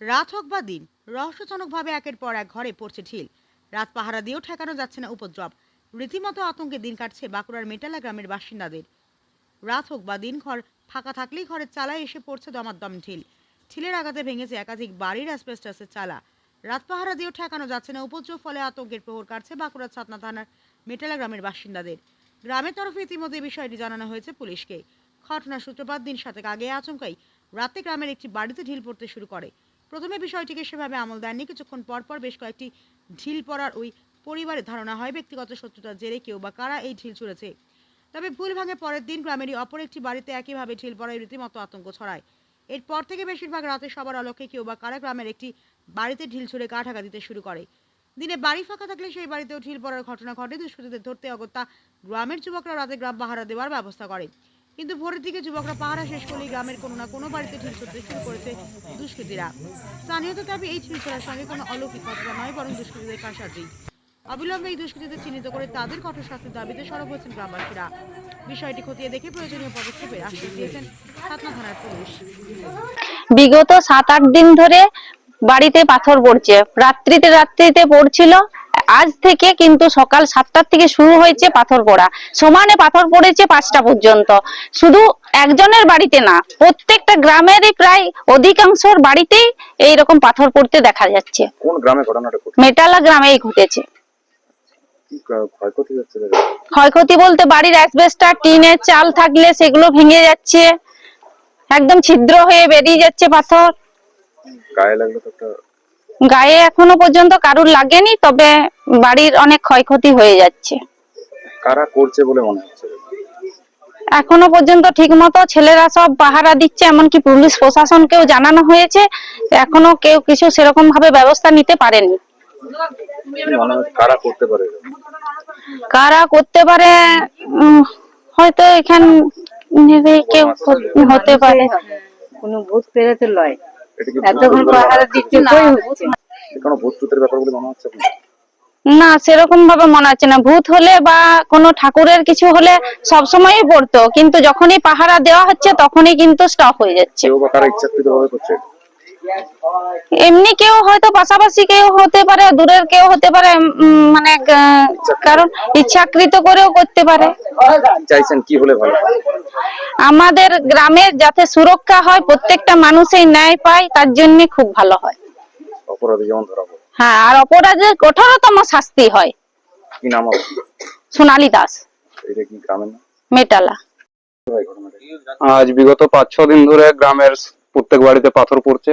রাত হোক বা দিন, রহস্যজনকভাবে একের পর এক ঘরে পড়ছে ঢিল। রাত পাহারা দিয়েও ঠেকানো যাচ্ছে না উপদ্রব। রীতিমতো আতঙ্কে দিন কাটছে বাঁকুড়ার মেটালা গ্রামের বাসিন্দাদের। রাত হোক বা দিন, ঘর ফাঁকা থাকলেই ঘরের চালায় এসে পড়ছে দমাদ্দম ঢিল। ঢিলের আঘাতে ভেঙেছে একাধিক বাড়ির অ্যাসবেস্টাসের চালা। রাত পাহারা দিয়েও ঠেকানো যাচ্ছে না উপদ্রব, ফলে আতঙ্কের প্রহর কাটছে বাঁকুড়ার ছাতনা থানার মেটালা গ্রামের বাসিন্দাদের। গ্রামের তরফে ইতিমধ্যে বিষয়টি জানানো হয়েছে পুলিশকে। ঘটনার সূত্রপাত দিন সাতেক আগে আচমকাই রাতে গ্রামের একটি বাড়িতে ঢিল পড়তে শুরু করে। প্রথমে বিষয়টিকে সেভাবে আমল দেননি। কিছুক্ষণ পর পর বেশ কয়েকটি ঢিল পড়ার ওই পরিবারের ধারণা হয়, ব্যক্তিগত শত্রুতার জেরে কেউ বা কারা এই ঢিল ছুঁড়েছে। তবে ভুল ভাঙে পরের দিন গ্রামেরই অপর একটি বাড়িতে একইভাবে ঢিল পড়ায় রীতিমতো আতঙ্ক ছড়ায়। এরপর থেকে বেশিরভাগ রাতে সবার আলোকে কেউ বা কারা গ্রামের একটি বাড়িতে ঢিল ছুঁড়ে ঢাকা দিতে শুরু করে। দিনে বাড়ি ফাঁকা থাকলে সেই বাড়িতেও ঢিল পড়ার ঘটনা ঘটে। দুষ্কৃতীদের ধরতে অগত্যা গ্রামের যুবকরা রাতে গ্রাম পাহারা দেওয়ার ব্যবস্থা করে। কিন্তু ভোরের দিকে যুবকরা পাহারা শেষ করলেই গ্রামের কোনো না কোনো বাড়িতে ঢিল ছুটতে শুরু করেছে দুষ্কৃতীরা। স্থানীয়দের দাবি এই ঢিল ছোড়ার সঙ্গে কোনো অলৌকিক ঘটনা নয়, বরং দুষ্কৃতীদের কারসাজি। অবিলম্বে এই দুষ্কৃতীদের চিহ্নিত করে তাদের কঠোর শাস্তির দাবিতে সরব হয়েছেন গ্রামবাসীরা। বিষয়টি খতিয়ে দেখে প্রয়োজনীয় পদক্ষেপের আশ্বাস দিয়েছেন সাতনা থানার পুলিশ। বিগত সাত, আট দিন ধরে বাড়িতে পাথর পড়ছে। রাত্রিতে রাত্রিতে পড়ছিল আজ থেকে কিন্তু সকাল সাতটার থেকে শুরু হয়েছে পাথর পড়া। সমানে পাথর পড়েছে পাঁচটা পর্যন্ত। শুধু একজনের বাড়িতে না প্রত্যেকটা গ্রামেরই প্রায় অধিকাংশর বাড়িতেই এইরকম পাথর পড়তে দেখা যাচ্ছে। কোন গ্রামে ঘটনাটা মেটালা গ্রামেই ঘটেছে। ক্ষয়ক্ষতি বলতে বাড়ির অ্যাসবেস্টার টিনের চাল থাকলে সেগুলো ভেঙে যাচ্ছে। একদম ছিদ্র হয়ে বেরিয়ে যাচ্ছে পাথর। গায়ে লাগল তো একটা গায়ে এখনও পর্যন্ত কারুর লাগেনি তবে বাড়ির অনেক ক্ষয়ক্ষতি হয়ে যাচ্ছে। কারা করছে বলে মনে হচ্ছে? এখনও পর্যন্ত ঠিক মতো ছেলেরা সব পাহারা দিচ্ছে এমনকি পুলিশ প্রশাসনকেও জানানো হয়েছে এখনও কেউ কিছু সেরকম ভাবে ব্যবস্থা নিতে পারেনি। কারা করতে পারে? কারা করতে পারে উম, হয়তো এখান কেউ হতে পারে কোনো ভূত পেরেতে লয়। এটা কি এতক্ষণ পাহারা দিচ্ছে কই হচ্ছে। কোনো ভূত টুতের ব্যাপার বলে মনে হচ্ছে না সেরকম ভাবে মনে হচ্ছে না। ভূত হলে বা কোনো ঠাকুরের কিছু হলে সব সবসময়ই পড়তো। কিন্তু যখনই পাহারা দেওয়া হচ্ছে তখনই কিন্তু স্টপ হয়ে যাচ্ছে। কেউ ইচ্ছাকৃত ভাবে করছে? এমনি কেউ হয়তো পাশাপাশি কেউ হতে পারে দূরের কেউ হতে পারে মানে কারণ ইচ্ছাকৃত করেও করতে পারে। চাইছেন কি হলে ভালো? আমাদের গ্রামের যাতে সুরক্ষা হয় প্রত্যেকটা মানুষই ন্যায় পায় তার জন্য খুব ভালো হয়। অপরাধী যেমন ধরা হ্যাঁ আর অপরাধের কঠোরতম শাস্তি হয়। কি নাম সোনালী দাস। এটা কি গ্রামের নাম? মেটালা। আজ বিগত পাঁচ ছ দিন ধরে গ্রামের প্রত্যেক বাড়িতে পাথর পড়ছে।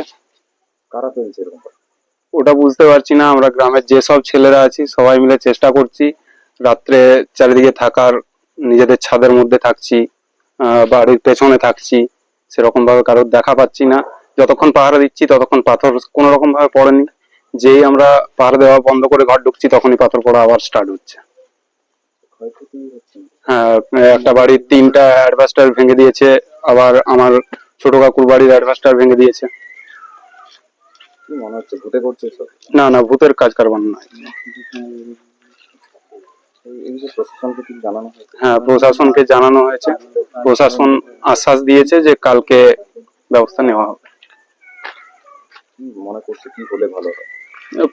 কারা ফেলছে এরকম ওটা বুঝতে পারছি না আমরা গ্রামের যেসব ছেলেরা আছি সবাই মিলে চেষ্টা করছি রাত্রে চারিদিকে থাকার নিজেদের ছাদের মধ্যে থাকছি বাড়ির পেছনে থাকছি সেরকম ভাবে কারোর দেখা পাচ্ছি না। যতক্ষণ পাহারা দিচ্ছি ততক্ষণ পাথর কোনো রকম ভাবে পড়েনি। যেই আমরা পাহাড় দেওয়া বন্ধ করে ঘর ঢুকছি তখনই পাথর পড়া আবার স্টার্ট হচ্ছে। হচ্ছে। হ্যাঁ একটা বাড়ির তিনটা অ্যাডভাস্টার ভেঙে দিয়েছে আবার আমার ছোট কাকুর বাড়ির অ্যাডভাস্টার ভেঙে দিয়েছে। কি মনে হচ্ছে ভূতে করছে না না ভূতের কাজ কারবার হয়েছে? হ্যাঁ প্রশাসনকে জানানো হয়েছে। প্রশাসন আশ্বাস দিয়েছে যে কালকে ব্যবস্থা নেওয়া হবে। মনে করছে কি হলে ভালো হয়?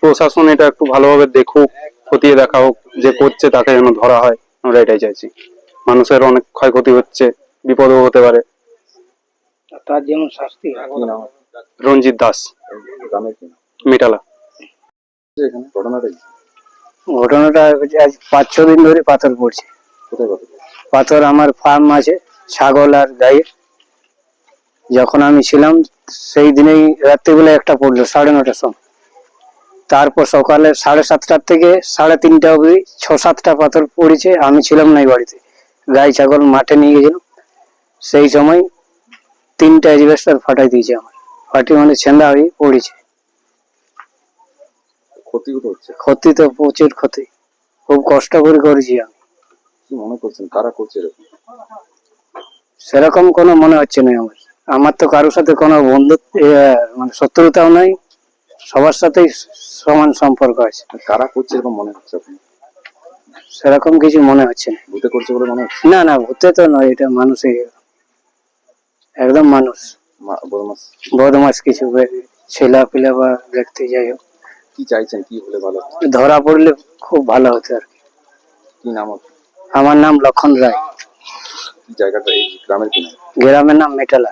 প্রশাসন এটা একটু ভালোভাবে দেখুক খতিয়ে দেখা হোক যে করছে তাকে যেন ধরা হয় আমরা এটাই চাইছি। মানুষের অনেক ক্ষয়ক্ষতি হচ্ছে বিপদও হতে পারে। তার যেমন শাস্তি হয়। রঞ্জিত দাস। মিটালা। ঘটনাটা আজ পাঁচ, ছ দিন ধরে পাথর পড়ছে। পাথর আমার ফার্ম আছে, ছাগল আর গায়ে যখন আমি ছিলাম, সেই দিনেই রাত্রিবেলা একটা পড়ল, সাড়ে নটার সময়। তারপর সকালে সাড়ে সাতটার থেকে সাড়ে তিনটা অবধি ছ, সাতটা পাথর পড়েছে, আমি ছিলাম না এই বাড়িতে। গাই, ছাগল মাঠে নিয়ে গেছিলাম। সেই সময় তিনটা এজবেস্টার ফাটাই দিয়েছে আমার ফাটি মানে ছেঁদা হয়ে পড়েছে। ক্ষতি তো হচ্ছে। ক্ষতি তো প্রচুর ক্ষতি। খুব কষ্ট করে করেছি আমি। কি মনে করছেন? কারা করছে এরকম? সেরকম কোনো মনে হচ্ছে না আমার। আমার তো কারোর সাথে কোনো বন্ধুত্ব মানে শত্রুতাও নাই। সবার সাথেই সমান সম্পর্ক আছে। কারা করছে এরকম মনে হচ্ছে আপনি সেরকম কিছু মনে হচ্ছে না। ভূতে করছে বলে মনে হচ্ছে? না না ভূতে তো নয় এটা মানুষই একদম মানুষ। বদমাস কিছু ছেলা পিলা বা দেখতে যাই হোক। কি চাইছেন? কি হলে ভালো? ধরা পড়লে খুব ভালো হতো আর কি। কি নাম আমার নাম লক্ষণ রায়। জায়গাটা এই গ্রামের কি নাম? গ্রামের নাম মেটালা।